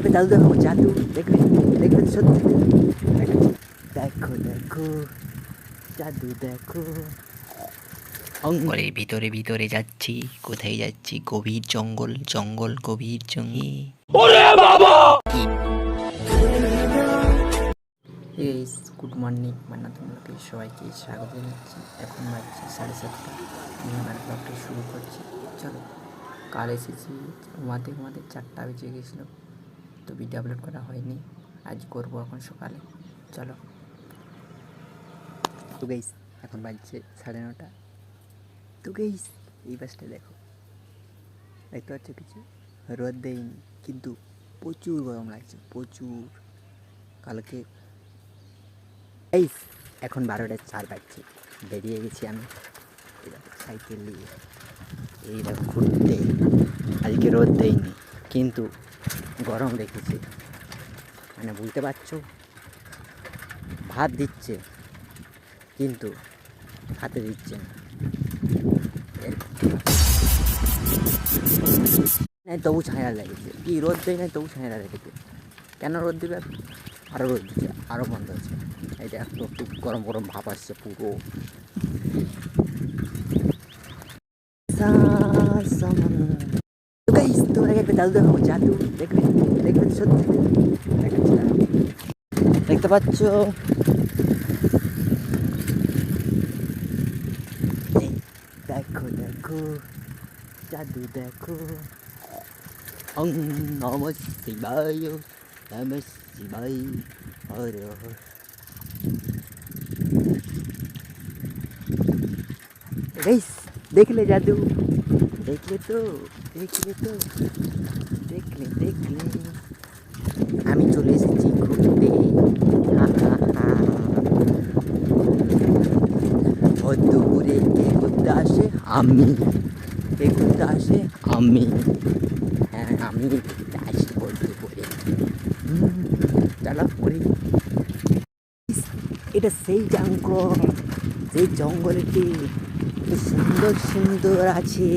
একটা জাদু দেখো জাদু দেখবে দেখবে তো সত্যি। দেখো দেখো জাদু দেখো। জঙ্গলের ভিতরে ভিতরে যাচ্ছি কোথায় যাচ্ছি? গভীর জঙ্গল জঙ্গল গভীর জঙ্গল। এইস গুড মর্নিং মান্না তোমাকে সবাইকে স্বাগত জানাচ্ছি। এখন বাজছে সাড়ে সাতটা। আমি আমার ব্লগটা শুরু করছি। চলো কাল এসেছি ঘুমাতে ঘুমাতে চারটা বেজে গেছিল। তো ভিডিও আপলোড করা হয়নি। আজ করব এখন সকালে। চলো। তো গেইস এখন বাজছে সাড়ে নটা। তো গেইস এই বাসটা দেখো। দেখতে পাচ্ছ কিছু? রোদ দেয়নি, কিন্তু প্রচুর গরম লাগছে, প্রচুর। কালকে এই, এখন বারোটা চার বাজছে। বেরিয়ে গেছি আমি। সাইকেল নিয়ে। এই দেখো, ঘুরতে। আজকে রোদ দেয়নি, কিন্তু গরম রেখেছে মানে বুঝতে পারছ? ভাত দিচ্ছে, কিন্তু হাতে দিচ্ছে না। তবু ছায়া লেগেছে। কি রোদ দেয় না, তবু ছায়া লেগেছে। কেন রোদ দেবে? আরও রোদ দিচ্ছে আরও বন্ধ হচ্ছে। এটা একটু একটু গরম গরম ভাব আসছে পুরো। তোমার একটা জাদু দেখাবো জাদু দেখবে দেখবে তো সত্যি দেখাচ্ছি দাঁড়াও। দেখতে পাচ্ছ এই, দেখো দেখো জাদু দেখো ওং নম শিবায় নম শিবায় হর হর গাইস দেখলে জাদু দেখলে তো দেখলে তো দেখলে দেখলে। আমি চলে এসেছি ঘুরতে। দুপুরে কে ঘুরতে আসে আমি কে ঘুরতে আসে আমি। হ্যাঁ আমি আসি দুপুরে হুম, চলো এটা সেই জঙ্গল সেই জঙ্গলেতে কি সুন্দর সুন্দর আছে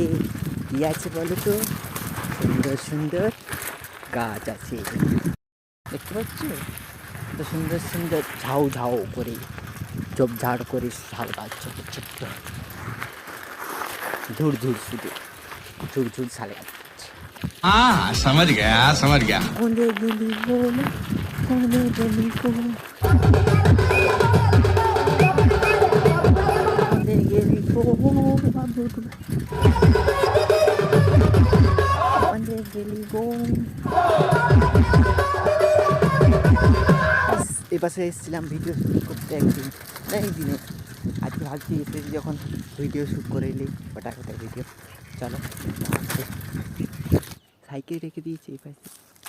কি আছে বলো তো সুন্দর সুন্দর গাছ আছে দেখতে পাচ্ছ তো সুন্দর সুন্দর ঝাউ ঝাউ করে ঝোপঝাড় করে শাল গাছ ছোট ছোট্ট ঝুড় ঝুড় শুধু ঝুড় ঝুড় শাল গাছ हाँ समझ गया समझ गया বল বাবু কোনে গেলি বল এই পাশে এসেছিলাম ভিডিও শ্যুট করতে একদিন। না একদিনে আজকে ভাবছি এসেছি যখন ভিডিও শ্যুট করে এলি, ওটা কোথায় ভিডিও চলো সাইকেল রেখে দিয়েছি এই পাশে।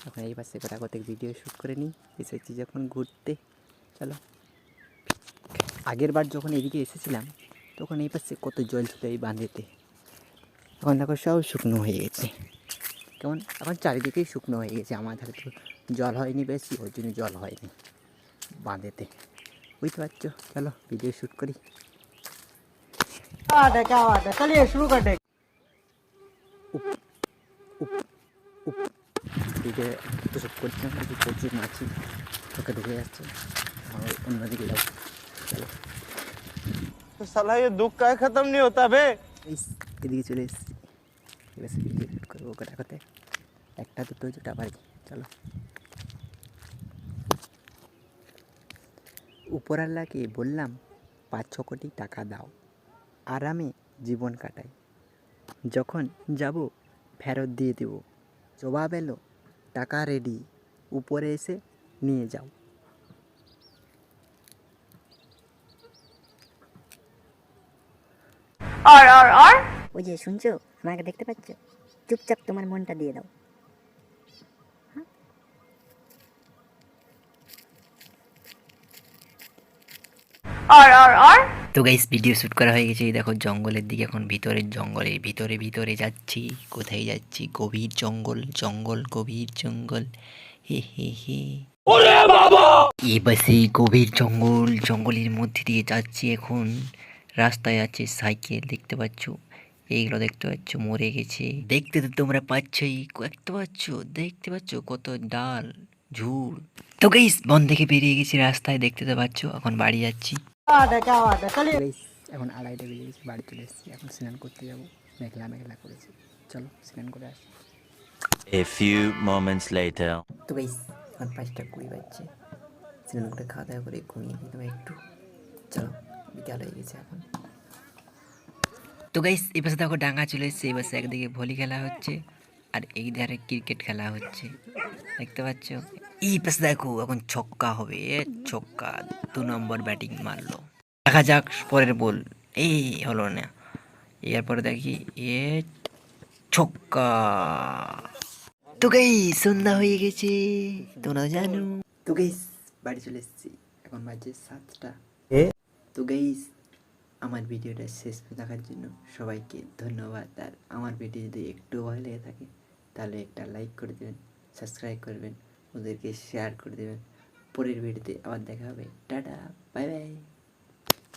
এখন এই পাশে গোটা কতক ভিডিও শ্যুট করে নিই। এসেছি যখন ঘুরতে। চলো। আগের বার যখন এদিকে এসেছিলাম তখন এই পাশে কত জল ছিল এই বাঁধেতে। এখন দেখো সব শুকনো হয়ে গেছে। কেমন? এখন চারিদিকেই শুকনো হয়ে গেছে। আমার ধারে তো জল হয়নি বেশি ওর জন্য জল হয়নি বাঁধেতে। বুঝতে পারছ? চলো ভিডিও শ্যুট করি। শুরু করছি ঢুকে প্রচুর মাছি তোকে ঢুকে যাচ্ছে। অন্যদিকে যাব চলো। तो साला ये दुख का खत्म नहीं होता बे এই এদিকে চলে এসেছি এবার ভিডিও শ্যুট করবো গোটা কথায় একটা দুটো দুটা বাড়ি চলো উপরাল্লাকে বললাম পাঁচ ছ কোটি টাকা দাও আরামে জীবন কাটাই যখন যাব ফেরত দিয়ে দেব জবাব এলো টাকা রেডি উপরে এসে নিয়ে যাও ওই যে শুনছো? আমাকে দেখতে পাচ্ছ? চুপচাপ তোমার মনটা দিয়ে দাও। তো গাইস ভিডিও শ্যুট করা হয়ে গেছে। এই দেখো জঙ্গলের দিকে এখন ভিতরের জঙ্গলের ভিতরে ভিতরে যাচ্ছি। কোথায় যাচ্ছি? গভীর জঙ্গল জঙ্গল গভীর জঙ্গল। হে হে হে। এবার সেই গভীর জঙ্গল জঙ্গলের মধ্যে দিয়ে যাচ্ছি এখন। রাস্তায় আছে সাইকেল দেখতে পাচ্ছ। এইগুলো দেখতে পাচ্ছ মরে গেছে। দেখতে তো তোমরা পাচ্ছই দেখতে পাচ্ছ দেখতে পাচ্ছ কত ডাল ঝুড়। তো গাইস বন থেকে বেরিয়ে গেছি রাস্তায় দেখতে তো পাচ্ছ এখন বাড়ি যাচ্ছি। এখন আড়াইটা বেজে গেছে বাড়ি চলে এসেছি এখন স্নান করতে যাব। মেঘলা মেঘলা করেছি। চলো স্নান করে আসি। A few moments later. তো গাইস এখন পাঁচটা কুড়ি বাজছে। স্নান করে খাওয়া দাওয়া করে ঘুমিয়ে নিলাম একটু। চলো। বিকাল হয়ে গেছে এখন। তো গাইস এই পাশে দেখো ডাঙ্গা চলে এসছে এই পাশে একদিকে ভলি খেলা হচ্ছে আর এই ধারে ক্রিকেট খেলা হচ্ছে। দেখতে পাচ্ছ? এই পাশে দেখো এখন ছক্কা হবে ছক্কা দু নম্বর ব্যাটিং মারলো। দেখা যাক পরের বল এই হলো না। এরপরে দেখি এ ছক্কা। তো গাই সন্ধ্যা হয়ে গেছে তোমরা জানো। তো গাইস বাড়ি চলে এসেছি এখন বাজে সাতটা। তো গাইজ আমার ভিডিওটা শেষ দেখার জন্য সবাইকে ধন্যবাদ। আর আমার ভিডিও যদি একটু ভয় লেগে থাকে, তাহলে একটা লাইক করে দেবেন সাবস্ক্রাইব করবেন ওদেরকে শেয়ার করে দেবেন। পরের ভিডিওতে আবার দেখা হবে। Tata bye bye